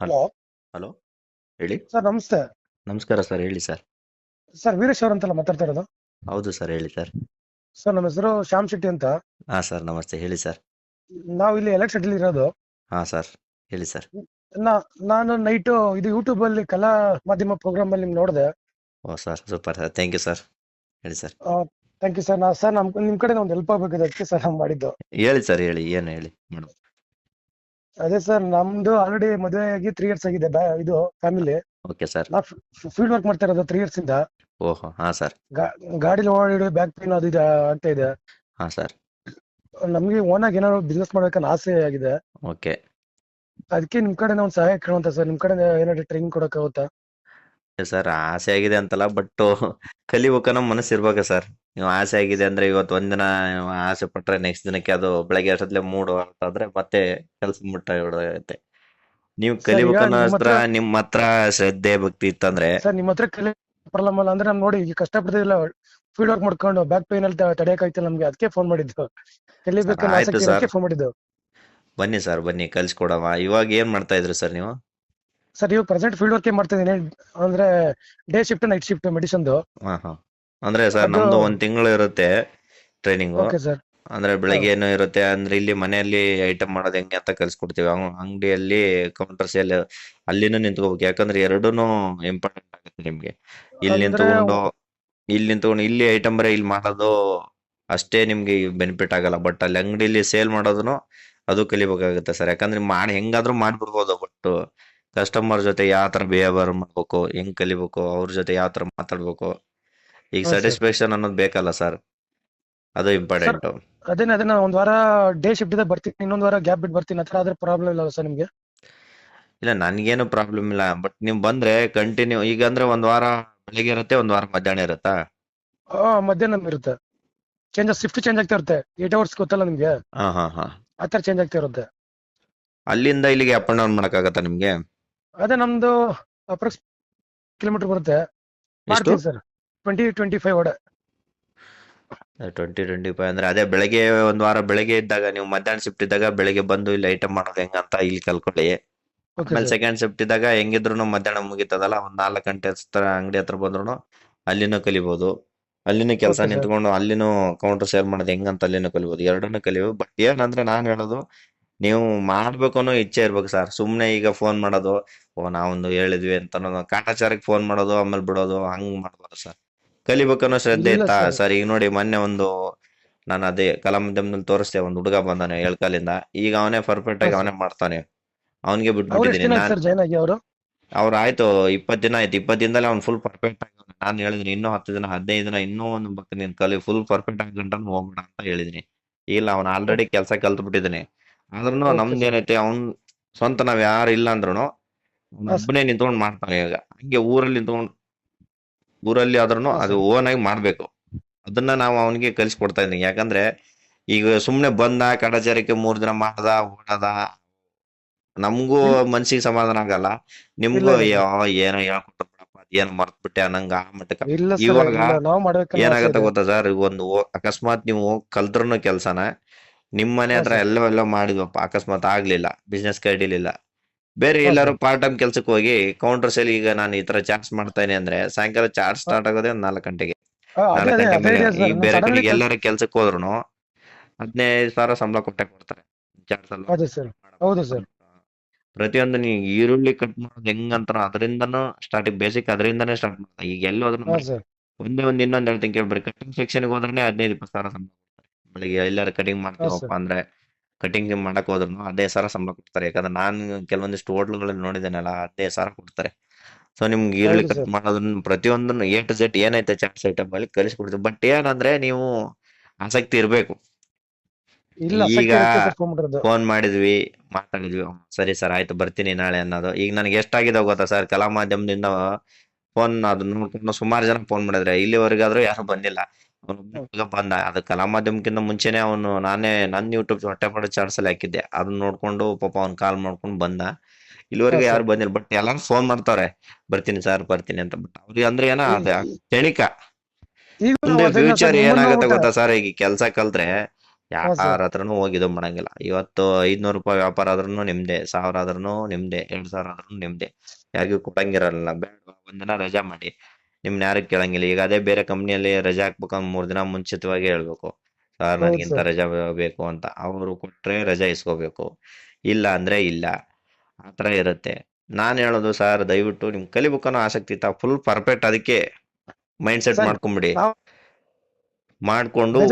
Hello. Hello. ಹೇಳಿ. Sir ನಮಸ್ತೆ. ನಮಸ್ಕಾರ ಸರ್ ಹೇಳಿ ಸರ್. ಸರ್ ವೀರೇಶ್ ಅವ್ರ ಅಂತಲ್ಲ ಮಾತಾಡ್ತಾ ಇರೋದು? ಹೌದು ಸರ್ ಹೇಳಿ ಸರ್. ಸರ್ ನಮ್ಮ ಹೆಸರು ಶ್ಯಾಮ್ ಶೆಟ್ಟಿ ಅಂತ. ಹಾಂ ಸರ್ ನಮಸ್ತೆ ಹೇಳಿ ಸರ್. ನಾವು ಇಲ್ಲಿ ಎಲೆಕ್ಷನ್ ಇರೋದು. ಹಾಂ ಸರ್ ಹೇಳಿ ಸರ್. ನಾ ನಾನು ನೈಟು ಇದು ಯೂಟ್ಯೂಬ್ ಅಲ್ಲಿ ಕಲಾ ಮಾಧ್ಯಮ ಪ್ರೋಗ್ರಾಮ್ ಅಲ್ಲಿ ನಿಮ್ಗೆ ನೋಡಿದೆ. ಓ sir super sir thank you sir. ಹೇಳಿ ಸರ್. ಥ್ಯಾಂಕ್ ಯು ಸರ್ ನಾ ಸರ್ ನಮ್ ನಿಮ್ ಕಡೆ ಒಂದು ಹೆಲ್ಪ್ ಆಗ್ಬೇಕಿದೆ ಅದಕ್ಕೆ ಸರ್ ನಾವು ಮಾಡಿದ್ದು. ಹೇಳಿ ಸರ್ ಹೇಳಿ ಏನು ಹೇಳಿ ಮೇಡಮ್? ಅದೇ ಸರ್ ನಮ್ದು ಆಲ್ರೆಡಿ ಮದುವೆ ಆಗಿ ತ್ರೀ ಇಯರ್ಸ್ ಆಗಿದೆ ಇದು ಫ್ಯಾಮಿಲಿ ಓಕೆ ಸರ್ ನಾ ಫೀಲ್ಡ್ ವರ್ಕ್ ಮಾಡ್ತಾ ಇರೋದು ತ್ರೀ ಇಯರ್ಸ್ ಇಂದ. ಓಹೋ ಹಾ ಸರ್ ಗಾಡಿಲಿ ಓಡಾಡಿ ಬ್ಯಾಕ್ ಪೇನ್ ಅದು ಇದು ಅಂತ ಇದೆ. ಹಾ ಸರ್ ನಮ್ಗೆ ಓನಾಗಿ ಏನಾದ್ರು ಬಿಸ್ನೆಸ್ ಮಾಡ್ಬೇಕನ್ನ ಆಸೆ ಆಗಿದೆ. ಓಕೆ ಅದಕ್ಕೆ ನಿಮ್ ಕಡೆ ಒಂದು ಸಹಾಯ ಕೇಳುವಂತ ಸರ್ ನಿಮ್ ಕಡೆ ಏನಾದ್ರು ಟ್ರೈನಿಂಗ್ ಕೊಡಕ್ಕಾಗುತ್ತಾ? ಸರ್ ಆಸೆ ಆಗಿದೆ ಅಂತಲ್ಲ ಬಟ್ ಕಲಿಬೇಕನ್ನೋ ಮನಸ್ಸು ಇರ್ಬೇಕ ಸರ್. ನೀವು ಆಸೆ ಆಗಿದೆ ಅಂದ್ರೆ ಇವತ್ತು ಒಂದಿನ ಆಸೆ ಪಟ್ರೆ ನೆಕ್ಸ್ಟ್ ದಿನಕ್ಕೆ ಅದು ಬೆಳಗ್ಗೆ ಅಷ್ಟೊತ್ತಲೆ ಮೂಡ್ ಆದ್ರೆ ಮತ್ತೆ ಕೆಲಸ ಮುಟ್ಟ ಹಿಡ್ದಾಗತ್ತೆ ನೀವು ಕಲಿಬೇಕನ್ನೋ ಹತ್ರ ನಿಮ್ಮ ಹತ್ರ ಶ್ರದ್ಧೆ ಭಕ್ತಿ ಇತ್ತಂದ್ರೆ ಸರ್ ನಿಮ್ಮ ಹತ್ರ ಕಲಿ ಅಲ್ಲ ಅಂದ್ರೆ ನಾನು ನೋಡಿ ಈಗ ಕಷ್ಟಪಡ್ತಿಲ್ಲ ಫೀಲ್ಡ್ ವರ್ಕ್ ಮಾಡ್ಕೊಂಡು ಬ್ಯಾಕ್ ಪೇನ್ ಅಲ್ಲಿ ತಡೆಯಕ್ ಆಯ್ತಿಲ್ಲ ನಮ್ಗೆ ಅದಕ್ಕೆ ಫೋನ್ ಮಾಡಿದ್ದು. ಕಲಿಬೇಕು. ಫೋನ್ ಮಾಡಿದ್ದು. ಬನ್ನಿ ಸರ್ ಬನ್ನಿ ಕಲ್ಸ್ಕೊಡವ. ಇವಾಗ ಏನ್ ಮಾಡ್ತಾ ಇದ್ರಿ ಸರ್ ನೀವು? ಸರ್ ಇವಾಗ ಪ್ರೆಸೆಂಟ್ ಫೀಲ್ಡ್ ವರ್ಕ್ ಮಾಡ್ತಾ ಇದ್ದೀನಿ ಅಂದ್ರೆ ಡೇ ಶಿಫ್ಟ್ ನೈಟ್ ಶಿಫ್ಟ್ ಮೆಡಿಸನ್ದು ಹಾ ಹಾ. ಅಂದ್ರೆ ಸರ್ ನಮ್ದು ಒಂದ್ ತಿಂಗಳು ಇರುತ್ತೆ ಟ್ರೈನಿಂಗ್ ಓಕೆ ಸರ್ ಅಂದ್ರೆ ಬೆಳಗ್ಗೆ ಏನು ಇರುತ್ತೆ ಅಂದ್ರೆ ಇಲ್ಲಿ ಮನೆಯಲ್ಲಿ ಐಟಮ್ ಮಾಡೋದು ಹೆಂಗೆ ಅಂತ ಕಲ್ಸ್ಕೊಡ್ತೀವಿ. ಅಂಗ್- ಅಂಗಡಿಯಲ್ಲಿ ಕೌಂಟರ್ ಸೇಲ್ ಅಲ್ಲಿನೂ ನಿಂತ್ಕೋಬೇಕು. ಯಾಕಂದ್ರೆ ಎರಡೂನು ಇಂಪಾರ್ಟೆಂಟ್ ಆಗುತ್ತೆ ನಿಮ್ಗೆ. ಇಲ್ಲಿ ನಿಂತ್ಕೊಂಡು ಇಲ್ಲಿ ನಿಂತ್ಕೊಂಡು ಇಲ್ಲಿ ಐಟಮ್ ಬರೀ ಇಲ್ಲಿ ಮಾಡೋದು ಅಷ್ಟೇ ನಿಮ್ಗೆ ಬೆನಿಫಿಟ್ ಆಗಲ್ಲ. ಬಟ್ ಅಲ್ಲಿ ಅಂಗಡಿಯಲ್ಲಿ ಸೇಲ್ ಮಾಡೋದನ್ನು ಅದು ಕಲಿಬೇಕಾಗುತ್ತೆ ಸರ್. ಯಾಕಂದ್ರೆ ಮಾಡಿ ಹೆಂಗಾದ್ರೂ ಮಾಡ್ಬಿಡ್ಬೋದು ಬಟ್ ಕಸ್ಟಮರ್ ಜೊತೆ ಯಾವ ತರ ಬಿಹೇವಿಯರ್ ಮಾಡ್ಬೇಕು ಹೆಂಗ್ ಕಲಿಬೇಕು ಅವ್ರ ಜೊತೆ ಯಾವ ತರ ಮಾತಾಡ್ಬೇಕು ಈಗ sir. ಸ್ಯಾಟಿಸ್ಫ್ಯಾಕ್ಷನ್ ಅನ್ನೋದು ಬೇಕಲ್ಲ ಸರ್ ಅದು ಇಂಪಾರ್ಟೆಂಟ್ ಅದೇನ ಅದನ್ನ ಒಂದ್ ವಾರ ಡೇ ಶಿಫ್ಟ್ ಇದೆ ಬರ್ತೀನಿ ಇನ್ನೊಂದ್ ವಾರ ಗ್ಯಾಪ್ ಬಿಟ್ಟು ಬರ್ತೀನಿ ಹತ್ರ ಆದ್ರೆ ಪ್ರಾಬ್ಲಮ್ ಇಲ್ಲ ಸರ್ ನಿಮ್ಗೆ? ಇಲ್ಲ ನನ್ಗೇನು ಪ್ರಾಬ್ಲಮ್ ಇಲ್ಲ ಬಟ್ ನೀವು ಬಂದ್ರೆ ಕಂಟಿನ್ಯೂ ಈಗ ಅಂದ್ರೆ ಒಂದ್ ವಾರ ಬೆಳಿಗ್ಗೆ ಇರುತ್ತೆ ಒಂದ್ ವಾರ ಮಧ್ಯಾಹ್ನ ಇರುತ್ತಾ? ಆ ಮಧ್ಯಾಹ್ನ ಇರುತ್ತೆ. ಚೇಂಜ್ ಶಿಫ್ಟ್ ಚೇಂಜ್ ಆಗ್ತಾ ಇರುತ್ತೆ ಏಟ್ ಅವರ್ಸ್ ಗೊತ್ತಲ್ಲ ನಿಮ್ಗೆ? ಹಾ ಹಾ ಹಾ. ಆ ತರ ಚೇಂಜ್ ಆಗ್ತಾ ಇರುತ್ತೆ. ಅಲ್ಲಿಂದ ಇಲ್ಲಿಗೆ ಅಪ್ ಅಂಡ್ ಡೌನ್ ಮಾಡಕ್ಕಾಗತ್ತಾ ನಿಮ್ಗೆ? ಅದೇ ನಮ್ದು ಅಪ್ರಾಕ್ಸ್ ಕಿಲೋಮೀಟರ್ ಬರುತ್ತೆ. ಮಾಡ್ತೀನಿ ಸರ್ ಟ್ವೆಂಟಿ ಟ್ವೆಂಟಿ ಫೈವ್ ಒಡೆ. ಟ್ವೆಂಟಿ ಟ್ವೆಂಟಿ ಫೈವ್ ಅಂದ್ರೆ ಅದೇ ಬೆಳಗ್ಗೆ ಒಂದ್ ವಾರ ಬೆಳಗ್ಗೆ ಇದ್ದಾಗ ನೀವು ಮಧ್ಯಾಹ್ನ ಶಿಫ್ಟ್ ಇದ್ದಾಗ ಬೆಳಗ್ಗೆ ಬಂದು ಇಲ್ಲಿ ಐಟಮ್ ಮಾಡೋದು ಹೆಂಗಂತ ಇಲ್ಲಿ ಕಲ್ಕೊಳ್ಳಿ. ಆಮೇಲೆ ಸೆಕೆಂಡ್ ಶಿಫ್ಟ್ ಇದ್ದಾಗ ಹೆಂಗಿದ್ರು ಮಧ್ಯಾಹ್ನ ಮುಗಿತದಲ್ಲ ಒಂದ್ ನಾಲ್ಕು ಗಂಟೆ ಹತ್ರ ಅಂಗಡಿ ಹತ್ರ ಬಂದ್ರು ಅಲ್ಲಿನೂ ಕಲಿಬಹುದು ಅಲ್ಲಿನೂ ಕೆಲಸ ನಿಂತ್ಕೊಂಡು ಅಲ್ಲಿನೂ ಕೌಂಟರ್ ಸೇಲ್ ಮಾಡೋದು ಹೆಂಗಂತ ಅಲ್ಲಿನೂ ಕಲಿಬಹುದು ಎರಡನ್ನೂ ಕಲಿಬಹುದು ಬಟ್ ಏನಂದ್ರೆ ನಾನ್ ಹೇಳೋದು ನೀವು ಮಾಡ್ಬೇಕು ಅನ್ನೋ ಇಚ್ಛೆ ಇರ್ಬೇಕು ಸರ್ ಸುಮ್ನೆ ಈಗ ಫೋನ್ ಮಾಡೋದು ಓ ನಾವೊಂದು ಹೇಳಿದ್ವಿ ಅಂತ ಅನ್ನೋದು ಕಾಟಾಚಾರಕ್ಕೆ ಫೋನ್ ಮಾಡೋದು ಆಮೇಲೆ ಬಿಡೋದು ಹಂಗ್ ಮಾಡ್ಬಾರ್ದು ಸರ್ ಕಲಿಬೇಕನ್ನೋ ಶ್ರದ್ಧೆ ಇತ್ತಾ. ಸರ್ ಈಗ ನೋಡಿ ಮೊನ್ನೆ ಒಂದು ನಾನು ಅದೇ ಕಲಾ ಮಾಧ್ಯಮದಲ್ಲಿ ತೋರಿಸ್ತೇವೆ ಒಂದು ಹುಡುಗ ಬಂದಾನೆ ಎಳ್ಕಾಲಿಂದ ಈಗ ಅವನೇ ಪರ್ಫೆಕ್ಟ್ ಆಗಿ ಅವನೇ ಮಾಡ್ತಾನೆ. ಅವನಿಗೆ ಬಿಟ್ಬಿಟ್ಟಿದ್ದೀನಿ ಅವರು ಆಯ್ತು ಇಪ್ಪತ್ತು ದಿನ ಆಯ್ತು. ಇಪ್ಪತ್ತು ದಿನದಲ್ಲಿ ಅವ್ನು ಫುಲ್ ಪರ್ಫೆಕ್ಟ್ ಆಗಿ ನಾನು ಹೇಳಿದ್ದೀನಿ ಇನ್ನೂ ಹತ್ತು ದಿನ ಹದಿನೈದು ದಿನ ಇನ್ನೂ ಒಂದು ಬಗ್ಗೆ ನೀನು ಕಲಿ ಫುಲ್ ಪರ್ಫೆಕ್ಟ್ ಆಗಿ ಆಗಂಟ ಹೋಗ್ಬೇಡ ಅಂತ ಹೇಳಿದಿನಿ. ಇಲ್ಲ ಅವ್ನು ಆಲ್ರೆಡಿ ಕೆಲಸ ಕಲ್ತು ಬಿಟ್ಟಿದ್ದಾನೆ ಆದ್ರೂ Okay, ನಮ್ದು. ಏನೈತೆ ಅವ್ನ್ ಸ್ವಂತ ನಾವ್ ಯಾರು ಇಲ್ಲ ಅಂದ್ರೂ ಹಾ, ಒಬ್ಬನೇ ನಿಂತ್ಕೊಂಡ್ ಮಾಡ್ತಾನೆ ಈಗ. ಹಂಗೆ ಊರಲ್ಲಿ ನಿಂತ್ಕೊಂಡ್ ಊರಲ್ಲಿ ಆದ್ರೂ ಅದು. ಓನ್ ಆಗಿ ಮಾಡ್ಬೇಕು. ಅದನ್ನ ನಾವು ಅವನಿಗೆ ಕಲಿಸ್ಕೊಡ್ತಾ ಇದ್ದೀನಿ ಯಾಕಂದ್ರೆ ಈಗ ಸುಮ್ನೆ ಬಂದ ಕಡಚಾರಕ್ಕೆ ಮೂರ್ ದಿನ ಮಾಡ್ದ ಓಡದ ನಮಗೂ. ಮನ್ಸಿಗೆ ಸಮಾಧಾನ ಆಗಲ್ಲ. ನಿಮ್ಗೂ ಅಯ್ಯೋ ಏನೋ ಹೇಳ್ಕೊಟ್ರು ಏನ್ ಮರ್ತ್ ಬಿಟ್ಟೆ ಅನ್ನಂಗ ಆ ಮಟ್ಟಕ್ಕ. ಇವಾಗ ಏನಾಗತ್ತ ಗೊತ್ತಾ ಸರ್ ಒಂದು ಅಕಸ್ಮಾತ್ ನೀವು ಕಲ್ತ್ರುನು ಕೆಲ್ಸನ ನಿಮ್ ಮನೆ ಹತ್ರ. ಎಲ್ಲೋ ಎಲ್ಲೋ ಮಾಡಿದ್ವಪ್ಪ ಅಕಸ್ಮಾತ್ ಆಗ್ಲಿಲ್ಲ ಬಿಸ್ನೆಸ್ ಕಡಿಲಿಲ್ಲ ಬೇರೆ ಎಲ್ಲಾರು ಪಾರ್ಟ್ ಟೈಮ್ ಕೆಲ್ಸಕ್ಕೆ ಹೋಗಿ ಕೌಂಟರ್ ಸೇಲ್ ಈಗ ನಾನು ಈ ತರ ಚಾರ್ಜ್ ಮಾಡ್ತಾನೆ ಅಂದ್ರೆ ಸಾಯಂಕಾಲ ಚಾರ್ಜ್ ಸ್ಟಾರ್ಟ್ ಆಗೋದೇ ಒಂದ್ ನಾಲ್ಕು ಗಂಟೆಗೆ. ಆ, ನಾಲ್ಕು ಗಂಟೆ ಮೇಲೆ ಈಗ ಬೇರೆ ಕಡೆಗೆ ಎಲ್ಲಾರು ಕೆಲ್ಸಕ್ಕೆ ಹೋದ್ರು ಹದಿನೈದು ಸಾವಿರ ಸಂಬಳ ಕೊಟ್ಟೆ ಕೊಡ್ತಾರೆ. ಚಾರ್ಜ್ ಅಲ್ವಾ? ಪ್ರತಿಯೊಂದು ನೀವು ಈರುಳ್ಳಿ ಕಟ್ ಮಾಡೋದು ಹೆಂಗಂತ ಅದರಿಂದನೂ ಸ್ಟಾರ್ಟಿಂಗ್ ಬೇಸಿಕ್ ಅದರಿಂದನೇ ಸ್ಟಾರ್ಟ್ ಮಾಡ್ತಾರೆ ಈಗ ಎಲ್ಲೋದ್ರು ಒಂದೇ ಒಂದ್ ಇನ್ನೊಂದ್ ಹೇಳ್ತೀನಿ ಕೇಳ್ಬೇಡಿ. ಕಟಿಂಗ್ ಸೆಕ್ಷನ್ಗೆ ಹೋದ್ರೆ ಹದಿನೈದು ಇಪ್ಪತ್ತು ಸಾವಿರ ಸಂಬಳ. ಬೆಳಿಗ್ಗೆ ಎಲ್ಲಾರು ಕಟಿಂಗ್ ಮಾಡ್ತೀವಪ್ಪ ಅಂದ್ರೆ ಕಟಿಂಗ್ ಮಾಡಕ್ ಹೋದ್ರು ಅದೇ ಸಾವಿರ ಸಂಬಳ ಕೊಡ್ತಾರೆ. ಯಾಕಂದ್ರೆ ನಾನು ಕೆಲವೊಂದಿಷ್ಟು ಹೋಟ್ಲುಗಳಲ್ಲಿ ನೋಡಿದ್ದೇನಲ್ಲ ಹದಿನೈದು ಸಾವಿರ ಕೊಡ್ತಾರೆ. ಸೊ ನಿಮ್ಗೆ ಈರುಳ್ಳಿ ಹೌದು ಕಟ್ sir. ಮಾಡೋದನ್ನ ಪ್ರತಿಯೊಂದನ್ನು ಎ ಟು ಜೆಡ್ ಏನೈತೆ ಚಾಟ್ಸ್ ಐಟಮ್ ಅಲ್ಲಿ ಕಲಿಸ್ಕೊಡ್ತೀವಿ. ಬಟ್ ಏನಂದ್ರೆ ನೀವು ಆಸಕ್ತಿ ಇರಬೇಕು. ಇಲ್ಲ ಈಗ ಇರುತ್ತೆ ಸರ್ ಫೋನ್ ಮಾಡಿದ್ವಿ ಮಾತಾಡಿದ್ವಿ. ಸರಿ ಸರ್ ಆಯ್ತು ಬರ್ತೀನಿ ನಾಳೆ ಅನ್ನೋದು. ಈಗ ನನಗೆ ಎಷ್ಟಾಗಿದೆ ಗೊತ್ತಾ ಸರ್? ಕಲಾ ಮಾಧ್ಯಮದಿಂದ ಫೋನ್ ಅದನ್ನ ನೋಡ್ಕೊಂಡು ಸುಮಾರು ಜನ ಫೋನ್ ಮಾಡಿದ್ರೆ ಇಲ್ಲಿವರೆಗಾದ್ರೂ ಯಾರು ಬಂದಿಲ್ಲ. ಅವನೊಬ್ಬ ಬಂದ. ಅದು ಕಲಾ ಮಾಧ್ಯಮಕ್ಕಿಂತ ಮುಂಚೆನೆ ಅವನು ನಾನೇ ನನ್ನ ಯೂಟ್ಯೂಬ್ ಹೊಟ್ಟೆ ಪಡೋ ಚಾನ್ಸ್ ಅಲ್ಲಿ ಹಾಕಿದ್ದೆ. ಅದನ್ನ ನೋಡ್ಕೊಂಡು ಪಾಪ ಅವ್ನ್ ಕಾಲ್ ಮಾಡ್ಕೊಂಡು ಬಂದ. ಇಲ್ಲಿವರೆಗೆ ಯಾರು ಬಂದಿಲ್ಲ ಬಟ್ ಎಲ್ಲಾರು ಫೋನ್ ಮಾಡ್ತಾರೆ ಬರ್ತೀನಿ ಸರ್ ಬರ್ತೀನಿ ಅಂತ. ಬಟ್ ಅವ್ರಿಗೆ ಅಂದ್ರೆ ಏನ ಅದ ಕ್ಷಣಿಕ ಮುಂದೆ ಫ್ಯೂಚರ್ ಏನಾಗುತ್ತೆ ಗೊತ್ತಾ ಸರ್ ಈಗ ಕೆಲಸ ಕಲ್ತ್ರೆ ಯಾರ ಹತ್ರನು ಹೋಗಿದ್ದು ಮಾಡಂಗಿಲ್ಲ. ಇವತ್ತು ಐದ್ನೂರು ರೂಪಾಯಿ ವ್ಯಾಪಾರ ಆದ್ರೂ ನಿಮ್ದೆ ಸಾವಿರ ಆದ್ರೂ ನಿಮ್ದೆ ಎರಡ್ ಸಾವಿರ ಆದ್ರೂ ನಿಮ್ದೆ. ಯಾರಿಗೂ ಕೊಡಂಗಿರಲ್ಲ ಬೇಡ ಒಂದಿನ ರಜಾ ಮಾಡಿ. ನಿಮ್ನ ಯಾರು ಕೇಳಂಗಿಲ್ಲ. ಈಗ ಅದೇ ಬೇರೆ ಕಂಪ್ನಿಯಲ್ಲಿ ರಜಾ ಹಾಕ್ಬೇಕಂದ್ ಮೂರ್ ದಿನ ಮುಂಚಿತವಾಗಿ ಹೇಳ್ಬೇಕು. ಸರ್ ನನಗಿಂತ ರಜಾ ಬೇಕು ಅಂತ. ಅವರು ಕೊಟ್ರೆ ರಜಾ ಇಸ್ಕೋಬೇಕು. ಇಲ್ಲ ಅಂದ್ರೆ ಇಲ್ಲ. ಆತರ ಇರುತ್ತೆ. ನಾನ್ ಹೇಳೋದು ಸರ್ ದಯವಿಟ್ಟು ನಿಮ್ ಕಲಿಬೇಕನ್ನೋ ಆಸಕ್ತಿ ಇತ್ತ ಫುಲ್ ಪರ್ಫೆಕ್ಟ್ ಅದಕ್ಕೆ ಮೈಂಡ್ ಸೆಟ್ ಮಾಡ್ಕೊಂಬಿಡಿ. ಮಾಡ್ಕೊಂಡು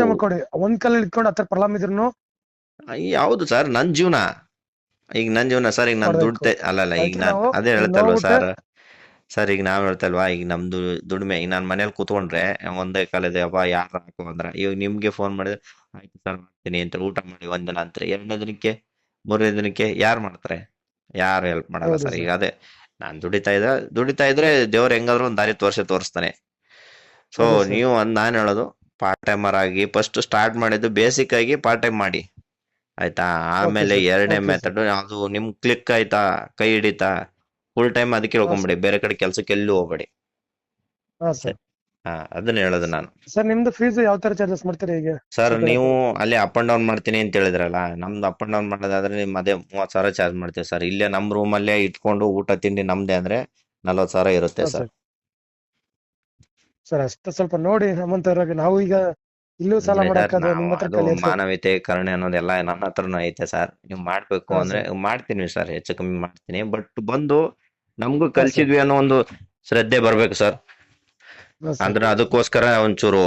ಒಂದ್ ಕಲ್ ಇಟ್ಕೊಂಡು ಪ್ರಾಬ್ಲಮ್ ಇದ್ರು ಯಾವುದು ಸರ್ ನನ್ ಜೀವನ. ಈಗ ನನ್ ಜೀವನ ಸರ್ ಈಗ ನಾನು ದುಡ್ಡು ಅಲ್ಲ ಅಲ್ಲಲ್ಲ ಈಗ ನಾನು ಅದೇ ಹೇಳ್ತಲ್ವಾ ಸರ್? ಸರ್ ಈಗ ನಾವ್ ಹೇಳ್ತಲ್ವಾ ಈಗ ನಮ್ದು ದುಡಿಮೆ ಈಗ ನಾನ್ ಮನೇಲಿ ಕೂತ್ಕೊಂಡ್ರೆ ಒಂದೇ ಕಾಲದ ಅಪ್ಪ ಯಾರು ಹಾಕು? ಅಂದ್ರ ಇವಾಗ ನಿಮ್ಗೆ ಫೋನ್ ಮಾಡಿದ್ರೆ ಆಯ್ತು ಸರ್ ಮಾಡ್ತೀನಿ ಅಂತ ಊಟ ಮಾಡಿ ಒಂದಿನ ಅಂತ. ಎರಡನೇ ದಿನಕ್ಕೆ ಮೂರನೇ ದಿನಕ್ಕೆ ಯಾರು ಮಾಡ್ತಾರೆ? ಯಾರು ಹೆಲ್ಪ್ ಮಾಡಲ್ಲ ಸರ್? ಈಗ ಅದೇ ನಾನ್ ದುಡಿತಾ ಇದ್ದ ದುಡಿತಾ ಇದ್ರೆ ದೇವ್ರ ಹೆಂಗಾದ್ರು ಒಂದ್ ದಾರಿ ತೋರ್ಸೆ ತೋರಿಸ್ತಾನೆ. ಸೊ. ನೀವು ಒಂದ್ ನಾನ್ ಹೇಳೋದು ಪಾರ್ಟ್ ಟೈಮರ್ ಆಗಿ ಫಸ್ಟ್ ಸ್ಟಾರ್ಟ್ ಮಾಡಿದ್ದು ಬೇಸಿಕ್ ಆಗಿ ಪಾರ್ಟ್ ಟೈಮ್ ಮಾಡಿ. ಆಯ್ತಾ? ಆಮೇಲೆ. ಎರಡನೇ ಮೆಥಡ್ ಅದು ನಿಮ್ ಕ್ಲಿಕ್ ಆಯ್ತಾ? ಕೈ ಹಿಡಿತಾ? ಫುಲ್ ಟೈಮ್ ಅದಕ್ಕೆ ಹೋಗ್ಬೇಡಿ ಬೇರೆ ಕಡೆ ಕೆಲಸಕ್ಕೆ ಎಲ್ಲೂ ಹೋಗ್ಬೇಡಿ. ಹಾ ಸರ್. ಹಾ ಅದನ್ನ ಹೇಳೋದು ನಾನು. ಸರ್ ನಿಮ್ದು ಫೀಸ್ ಯಾವ ತರ ಚಾರ್ಜಸ್ ಮಾಡ್ತೀರಿ ಈಗ? ಸರ್ ನೀವು ಅಲ್ಲಿ ಅಪ್ ಅಂಡ್ ಡೌನ್ ಮಾಡ್ತೀನಿ ಅಂತ ಹೇಳಿದ್ರಲ್ಲ ನಮ್ದು ಅಪ್ ಅಂಡ್ ಡೌನ್ ಮಾಡೋದಾದ್ರೆ ನಿಮ್ ಅದೇ ಮೂವತ್ ಸಾವಿರ ಚಾರ್ಜ್ ಮಾಡ್ತೀವಿ ಸರ್. ಇಲ್ಲೇ ನಮ್ ರೂಮ್ ಅಲ್ಲೇ ಇಟ್ಕೊಂಡು ಊಟ ತಿಂಡಿ ನಮ್ದೇ ಅಂದ್ರೆ ನಲ್ವತ್ ಸಾವಿರ ಇರುತ್ತೆ ಸರ್. ಸರ್. ಅಷ್ಟ ಸ್ವಲ್ಪ ನೋಡಿ ನಮ್ಮಂತವ್ರಾಗ ನಾವು ಈಗ ಇಲ್ಲೂ ಸಾಲ ಮಾಡಕ್ಕಾದ್ರೆ ನಿಮ್ಮ ಹತ್ರ ಅದು ಕಲಿಯೋದು ಮಾನವೀಯತೆ ಕರುಣೆ ಅನ್ನೋದೆಲ್ಲ ನನ್ನ ಹತ್ರನೂ ಐತೆ ಸರ್. ನೀವು ಮಾಡ್ಬೇಕು ಅಂದ್ರೆ ಮಾಡ್ತೀನಿ ಸರ್. ಹೆಚ್ಚು ಕಮ್ಮಿ ಮಾಡ್ತೀನಿ. ಬಟ್ ಬಂದು ನಮಗೂ. ಕಲ್ಸಿದ್ವಿ ಅನ್ನೋ ಒಂದು ಶ್ರದ್ಧೆ ಬರ್ಬೇಕು ಸರ್. ಅಂದ್ರೆ ಅದಕ್ಕೋಸ್ಕರ ಒಂಚೂರು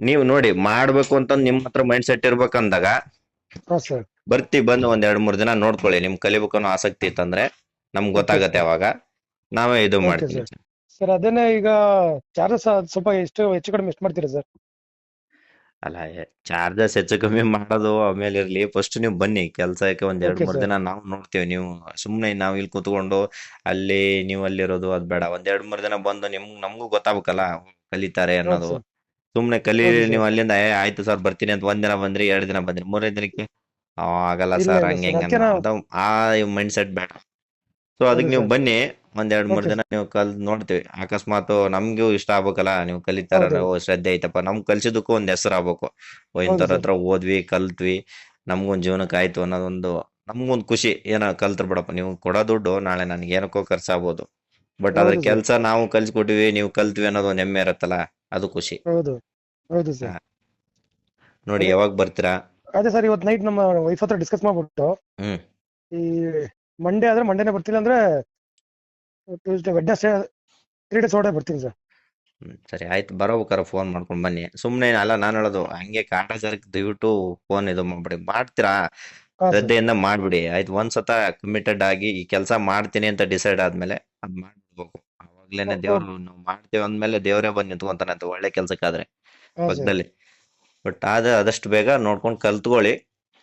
ನೀವು ನೋಡಿ ಮಾಡ್ಬೇಕು ಅಂತ ನಿಮ್ ಹತ್ರ ಮೈಂಡ್ ಸೆಟ್ ಇರ್ಬೇಕಂದಾಗ ಬರ್ತಿ ಬಂದು ಒಂದ್ ಎರಡ್ ಮೂರ್ ದಿನ ನೋಡ್ಕೊಳ್ಳಿ. ನಿಮ್ ಕಲಿಬೇಕು ಅನ್ನೋ ಆಸಕ್ತಿ ಇತ್ತಂದ್ರೆ ನಮ್ಗ್ ಗೊತ್ತಾಗತ್ತೆ. ಅವಾಗ. ನಾವೇ ಇದು ಮಾಡ್ತೀವಿ. ಸರ್ ಅದನ್ನ ಈಗ ಚಾರ್ಜಸ್ ಸ್ವಲ್ಪ ಎಷ್ಟು ಹೆಚ್ಚು ಕಡಿಮೆ ಎಷ್ಟು ಮಾಡ್ತೀರಾ ಸರ್? ಅಲ್ಲ ಚಾರ್ಜಸ್ ಹೆಚ್ಚು ಕಮ್ಮಿ ಮಾಡೋದು ಆಮೇಲೆ ಇರ್ಲಿ. ಫಸ್ಟ್ ನೀವು ಬನ್ನಿ ಕೆಲ್ಸಕ್ಕೆ ಒಂದ್ ಎರಡ್ ಮೂರ್. ದಿನ ನಾವು ನೋಡ್ತೇವೆ ನೀವು. ಸುಮ್ನೆ ನಾವ್ ಇಲ್ಲಿ ಕೂತ್ಕೊಂಡು ಅಲ್ಲಿ ನೀವು ಅಲ್ಲಿರೋದು ಅದ್ ಬೇಡ. ಒಂದ್ ಎರಡ್ ಮೂರ್ ದಿನ ಬಂದು ನಿಮ್ ನಮಗೂ ಗೊತ್ತಾಗ್ಬೇಕಲ್ಲ ಕಲಿತಾರೆ ಅನ್ನೋದು. ಸುಮ್ಮನೆ ಸುಮ್ನೆ ಕಲಿ ಹೌದು sir. ನೀವು ಅಲ್ಲಿಂದ ಏ ಆಯ್ತು ಸರ್ ಬರ್ತೀನಿ ಅಂತ ಒಂದ್ ದಿನ ಬಂದ್ರಿ ಎರಡ್ ದಿನ ಬಂದ್ರಿ. ಮೂರನೇ ದಿನಕ್ಕೆ? ಆ, ಆಗಲ್ಲ ಇಲ್ಲ, ಸರ್ ಇಲ್ಲ ಹಂಗೆ ಅದಕ್ಕೆ ನಾವು- ಆ ಮೈಂಡ್ ಸೆಟ್ ಬೇಡ ಸೊ ಅದಕ್ಕೆ ನೀವು. ಬನ್ನಿ. ಒಂದ್ ಎರಡ್ ಮೂರ್ ದಿನ ನೀವು ಕಲ್ ನೋಡ್ತೀವಿ. ಅಕಸ್ಮಾತ್ ನಮ್ಗೂ ಇಷ್ಟ ಆಗ್ಬೇಕಲ್ಲ ನೀವು ಕಲಿತಾರ ಹೌದು. ಶ್ರದ್ಧೆ ಐತಪ್ಪ. ನಮ್ ಕಲ್ಸಿದಕ್ಕೂ ಒಂದ್ ಹೆಸರು ಆಗ್ಬೇಕು. ಓ ಇಂಥವ್ರ. ಹತ್ರ ಓದ್ವಿ ಕಲ್ತ್ವಿ ನಮ್ಗೊಂದ್ ಜೀವನಕ್ಕೆ ಆಯ್ತು ಅನ್ನೋದೊಂದು ನಮ್ಗೊಂದ್ ಖುಷಿ. ಏನ ಕಲ್ತ್ರು ಬಿಡಪ್ಪ. ನೀವು ಕೊಡೋ ದುಡ್ಡು ನಾಳೆ ನನ್ಗೆ ಏನಕ್ಕೋ ಖರ್ಚಾಗ್ಬೋದು. ಬಟ್ ಅದ್ರ ಹೌದು. ಕೆಲ್ಸ ನಾವು ಕಲ್ಸ್ಕೊಟ್ಟಿವಿ ನೀವು ಕಲ್ತ್ವಿ ಅನ್ನೋದು ಒಂದ್ ಹೆಮ್ಮೆ ಇರತ್ತಲ್ಲ ಅದು ಖುಷಿ. ಹೌದು. ಹೌದು ಸರ್. ನೋಡಿ ಅದೇ- ಯಾವಾಗ ಬರ್ತೀರಾ? ಅದೇ ಸರ್ ಇವತ್ತು ನೈಟ್ ನಮ್ಮ ವೈಫ್ ಹತ್ರ ಡಿಸ್ಕಸ್ ಮಾಡ್ಬಿಟ್ಟು ಹ್ಮ್. ಈ ಮಂಡೇ ಆದ್ರೆ ಮಂಡೇನೆ ಬರ್ತಿಲ್ಲ ಅಂದ್ರೆ ಟ್ಯೂಸ್ಡೇ ವೆಡ್ನೆಸ್ಡೇ ತ್ರೀ ಡೇಸ್ ಒಳಗಡೆ ಬರ್ತೀನಿ ಸರ್ ಹ್ಮ್, ಸರಿ ಆಯ್ತು. ಬರೋಬೇಕಾರೆ ಫೋನ್ ಮಾಡ್ಕೊಂಡು ಬನ್ನಿ. ಸುಮ್ನೆ ಅಲ್ಲ ನಾನು ಹೇಳೋದು ಹಂಗೆ ಕಾಟಾಚಾರಕ್ಕೆ ದಯವಿಟ್ಟು ಫೋನ್ ಇದು ಮಾಡ್ಬಿಡಿ. ಮಾಡ್ತೀರಾ? ಹಾ ಸರ್ ಶ್ರದ್ಧೆಯಿಂದ ಮಾಡ್ಬಿಡಿ. ಆಯ್ತು ಒಂದ್ಸತ ಕಮಿಟೆಡ್ ಆಗಿ ಈ ಕೆಲಸ ಮಾಡ್ತೀನಿ ಅಂತ ಡಿಸೈಡ್ ಆದ್ಮೇಲೆ ಅದ್ ಮಾಡ್ಬೇಕು ಅವಾಗ್ಲೇನೆ ಹೌದು. ದೇವ್ರು ನಾವು ಮಾಡ್ತೀವಿ ಅಂದ್ಮೇಲೆ ದೇವರೇ ಬಂದ್ ನಿಂತ್ಕೊಂತಾನೆ ಅಂತ ಒಳ್ಳೆ ಕೆಲ್ಸಕ್ಕಾದ್ರೆ. ಹಾ ಸರ್ ಪಕ್ಕದಲ್ಲಿ ಬಟ್ ಆದ ಆದಷ್ಟು ಬೇಗ ನೋಡ್ಕೊಂಡು ಕಲ್ತ್ಕೊಳ್ಳಿ.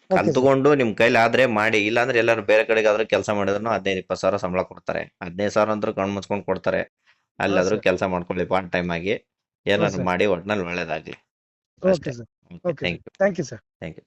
ಕಲ್ತ್ಕೊಂಡು ನಿಮ್ ಕೈಲಿ ಆದ್ರೆ ಮಾಡಿ ಇಲ್ಲಾಂದ್ರೆ ಎಲ್ಲಾರು ಬೇರೆ ಕಡೆಗಾದ್ರೂ ಕೆಲಸ ಮಾಡಿದ್ರು ಹದಿನೈದು ಇಪ್ಪತ್ತು ಸಾವಿರ ಸಂಬಳ ಕೊಡ್ತಾರೆ. ಹದಿನೈದು ಸಾವಿರ ಅಂದ್ರೆ ಕಣ್ ಮುಚ್ಕೊಂಡ್ ಕೊಡ್ತಾರೆ. ಅಲ್ಲಾದ್ರೂ. ಕೆಲಸ ಮಾಡ್ಕೊಳ್ಳಿ ಪಾರ್ಟ್ ಟೈಮ್ ಆಗಿ. ಏನಾದ್ರು ಮಾಡಿ ಒಟ್ನಲ್ಲಿ ಒಳ್ಳೇದಾಗ್ಲಿ. Okay sir okay okay thank you thank you sir thank you